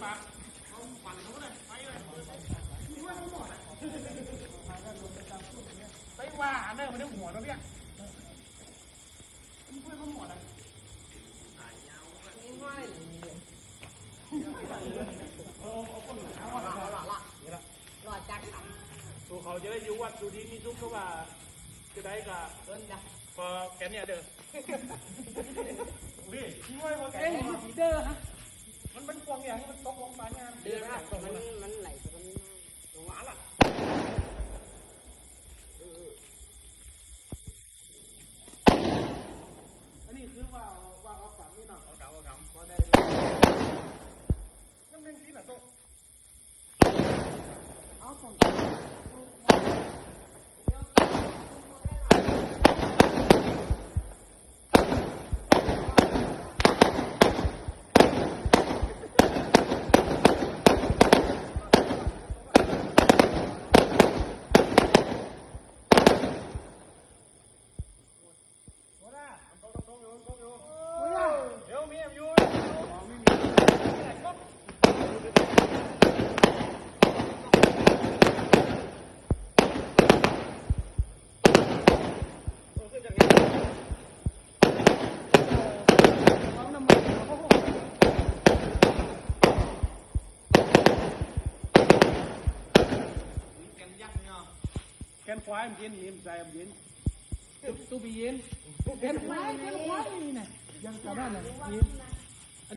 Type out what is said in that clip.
ไปเลยว่าเขาหมดไปว่าเนอร์มันได้หัวแล้วเนี่ยมันช่วยเขาหมดอะรอจักขันตัวเขาจะได้อยู่วัดอยู่ดีมีทุกข์เพราว่าจะได้กับเดินจ้ะพอแกเนี่ยเด้อนี่ช่วยพอแกเอ้ยเด้อฮะ มันมันกวางอย่างมันตกลงไปงาน เดือดนะมันมันไหลตรงนี้ตรงหวานล่ะ อันนี้คือว่าว่าเอาฝังนี่หน่อยเอาเก่าเอาเก่าพอได้นั่นเป็นที่ไหนโต เอาส่ง โอ้ล่ะตรงตรงอยู่ตรงอยู่ โอ้ย เดี๋ยวมีอยู่ไม่มี เอาน้ำมันเขาบอก แกนยักษ์เนาะแกนควายมันเย็นนี่มันใจมันเย็น ตู้บีเย็นเป็นควายเป็นควายนี่น่ะยังกลับบ้านน่ะเย็น